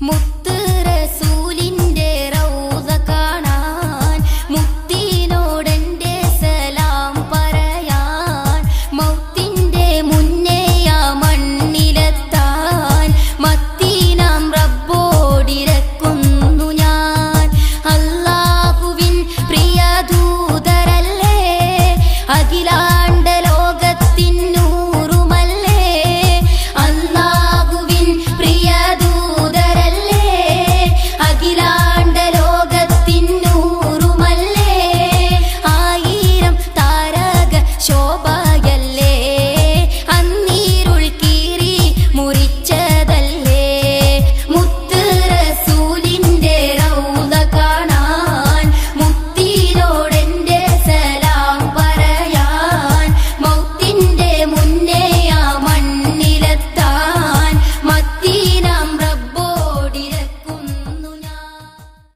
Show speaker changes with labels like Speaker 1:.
Speaker 1: Mutlu